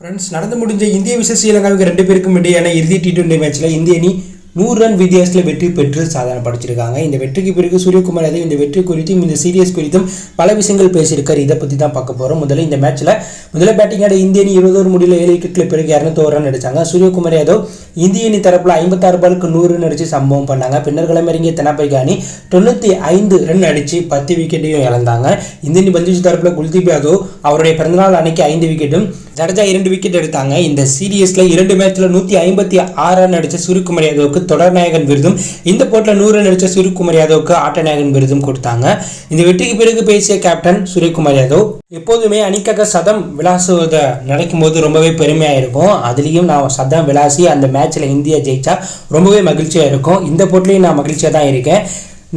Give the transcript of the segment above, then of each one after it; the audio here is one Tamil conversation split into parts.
ஃப்ரெண்ட்ஸ் நடந்து முடிஞ்ச இந்திய விசேஷ ஸ்ரீலங்காவுக்கு ரெண்டு பேருக்கும் இடையான இறுதி டி டுவெண்டி மேட்ச்சில் இந்திய அணி நூறு ரன் வித்தியாசத்தில் வெற்றி பெற்று சாதனை படைச்சிருக்காங்க. இந்த வெற்றிக்கு பிறகு சூரியகுமார் யாதவ் இந்த வெற்றி குறித்தும் இந்த சீரியஸ் குறித்தும் பல விஷயங்கள் பேசியிருக்கார். இதை பற்றி தான் பார்க்க போகிறோம் முதல்ல இந்த மேட்ச்சில் முதல்ல பேட்டிங் ஆட இந்திய அணி இருபது ஓவர் முடியல ஏழு விக்கெட்டில் பிறகு இரநூத்தோரு ரன் அடித்தாங்க சூரியகுமார் யாதவ் இந்திய அணி தரப்பில் ஐம்பத்தாறு பாலுக்கு நூறு ரன் அடித்து சம்பவம் பண்ணாங்க. பின்னர் கிளம்பிறங்கிய தென்னாப்பிரிக்கா அணி தொண்ணூற்றி ஐந்து ரன் அடித்து பத்து விக்கெட்டையும் இழந்தாங்க. இந்திய அணி பந்துச்சு தரப்பில் குல்தீப் யாதவ் அவருடைய பிறந்தநாள் அன்னைக்கு ஐந்து விக்கெட்டும் ஜடேஜா இரண்டு விக்கெட் எடுத்தாங்க. இந்த சீரியஸில் இரண்டு மேட்ச்சில் நூற்றி ஐம்பத்தி ஆறு ரன் அடித்த சூரியகுமார் யாதவுக்கு தொடர் தொடர்நாயகன் விருதும் இந்த போட்டில் நூறு நடித்த சூரியகுமார் யாதவுக்கு ஆட்டநாயகன் விருதும் கொடுத்தாங்க. இந்த வெற்றிக்கு பிறகு பேசிய கேப்டன் சூரியகுமார் யாதவ் எப்போதுமே அணிக்காக சதம் விளாசுவதை நடக்கும்போது ரொம்பவே பெருமையாக இருக்கும். அதுலேயும் நான் சதம் விளாசி அந்த மேட்ச்சில் இந்தியா ஜெயிச்சா ரொம்பவே மகிழ்ச்சியாக இருக்கும். இந்த போட்டிலையும் நான் மகிழ்ச்சியாக தான் இருக்கேன்.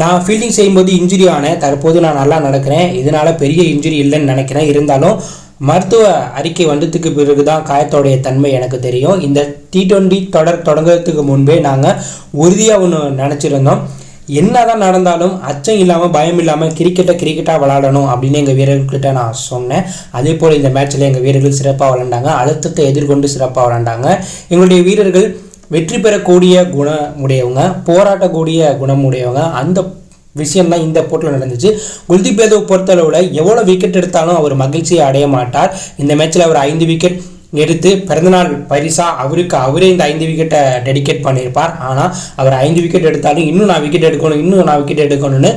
நான் ஃபீல்டிங் செய்யும்போது இன்ஜுரி ஆனேன். தற்போது நான் நல்லா நடக்கிறேன். இதனால பெரிய இன்ஜுரி இல்லைன்னு நினைக்கிறேன். இருந்தாலும் மருத்துவ அறிக்கை வந்ததுக்கு பிறகு தான் காயத்தோடைய தன்மை எனக்கு தெரியும். இந்த டி டுவெண்ட்டி தொடர் தொடங்குறதுக்கு முன்பே நாங்கள் உறுதியாக ஒன்று நினச்சிருந்தோம். என்னதான் நடந்தாலும் அச்சம் இல்லாமல் பயம் இல்லாமல் கிரிக்கெட்டை கிரிக்கெட்டாக விளாடணும் அப்படின்னு எங்கள் வீரர்கள்கிட்ட நான் சொன்னேன். அதே போல் இந்த மேட்ச்சில் எங்கள் வீரர்கள் சிறப்பாக விளாண்டாங்க அழுத்தத்தை எதிர்கொண்டு சிறப்பாக விளாண்டாங்க எங்களுடைய வீரர்கள் வெற்றி பெறக்கூடிய குணமுடையவங்க போராட்டக்கூடிய குணமுடையவங்க அந்த விஷயம் தான் இந்த போட்டியில் நடந்துச்சு. குல்தீப் யாதவ் பொறுத்தளவில் எவ்வளோ விக்கெட் எடுத்தாலும் அவர் மகிழ்ச்சியை அடைய மாட்டார். இந்த மேட்ச்சில் அவர் ஐந்து விக்கெட் எடுத்து பிறந்தநாள் பரிசா அவருக்கு அவரே இந்த ஐந்து விக்கெட்டை டெடிகேட் பண்ணியிருப்பார். ஆனால் அவர் ஐந்து விக்கெட் எடுத்தாலும் இன்னும் நான் விக்கெட் எடுக்கணும் இன்னும் நான் விக்கெட் எடுக்கணும்னு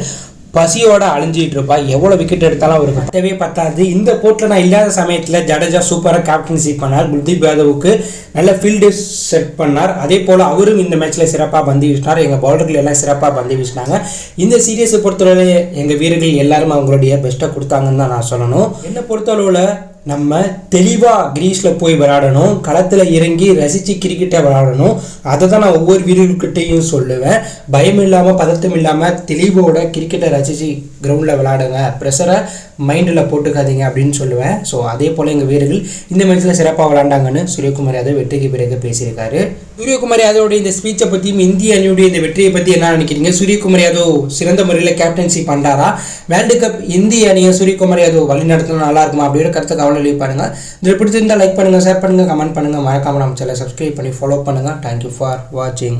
பசியோட அழிஞ்சிட்டு இருப்பா. எவ்வளோ விக்கெட் எடுத்தாலும் அவருக்கு பத்தவே பத்தாது. இந்த போட்டில் நான் இல்லாத சமயத்தில் ஜடேஜா சூப்பராக கேப்டன்சி பண்ணார். குல்தீப் யாதவுக்கு நல்ல ஃபீல்டு செட் பண்ணார். அதே போல் அவரும் இந்த மேட்ச்சில் சிறப்பாக பந்து வீசினார். எங்கள் பவுலர்கள் எல்லாம் சிறப்பாக பந்து வீசினாங்க. இந்த சீரியஸை பொறுத்தவரை எங்கள் வீரர்கள் எல்லாரும் அவங்களுடைய பெஸ்ட்டை கொடுத்தாங்கன்னு தான் நான் சொல்லணும். என்னை பொறுத்தளவில் நம்ம தெளிவாக கிரீஸில் போய் விளையாடணும் களத்தில் இறங்கி ரசித்து கிரிக்கெட்டை விளையாடணும். அதை தான் நான் ஒவ்வொரு வீரர்கிட்டையும் சொல்லுவேன். பயம் இல்லாமல் பதட்டம் இல்லாமல் தெளிவோட கிரிக்கெட்டை ரசித்து கிரவுண்டில் விளையாடுங்க. ப்ரெஷரை மைண்டில் போட்டுக்காதீங்க அப்படின்னு சொல்லுவேன். ஸோ அதே போல் எங்கள் வீரர்கள் இந்த மேட்ச்சில் சிறப்பாக விளாண்டாங்கன்னு சூரியகுமார் யாதவ் வெற்றிக்கு பிறகு பேசியிருக்காரு. சூரியகுமார் யாதவோடைய இந்த ஸ்பீச்சை பற்றியும் இந்திய அணியுடைய இந்த வெற்றியை பற்றி என்ன நினைக்கிறீங்க? சூரியகுமார் யாதவ் சிறந்த முறையில் கேப்டன்சி பண்ணுறாரா வேர்ல்டு கப் இந்திய அணியை சூரியகுமார் யாதவ் வழி நடத்தினா நல்லா இருக்குமா? அப்படிங்கிற கருத்தை கவலை லீவ் பண்ணுங்கள் இது பிடிச்சிருந்தால் லைக் பண்ணுங்கள் ஷேர் பண்ணுங்கள் கமெண்ட் பண்ணுங்கள் மறக்காமல் நம்ம சேனலை சப்ஸ்கிரைப் பண்ணி ஃபாலோ பண்ணுங்கள் தேங்க்யூ ஃபார் வாட்சிங்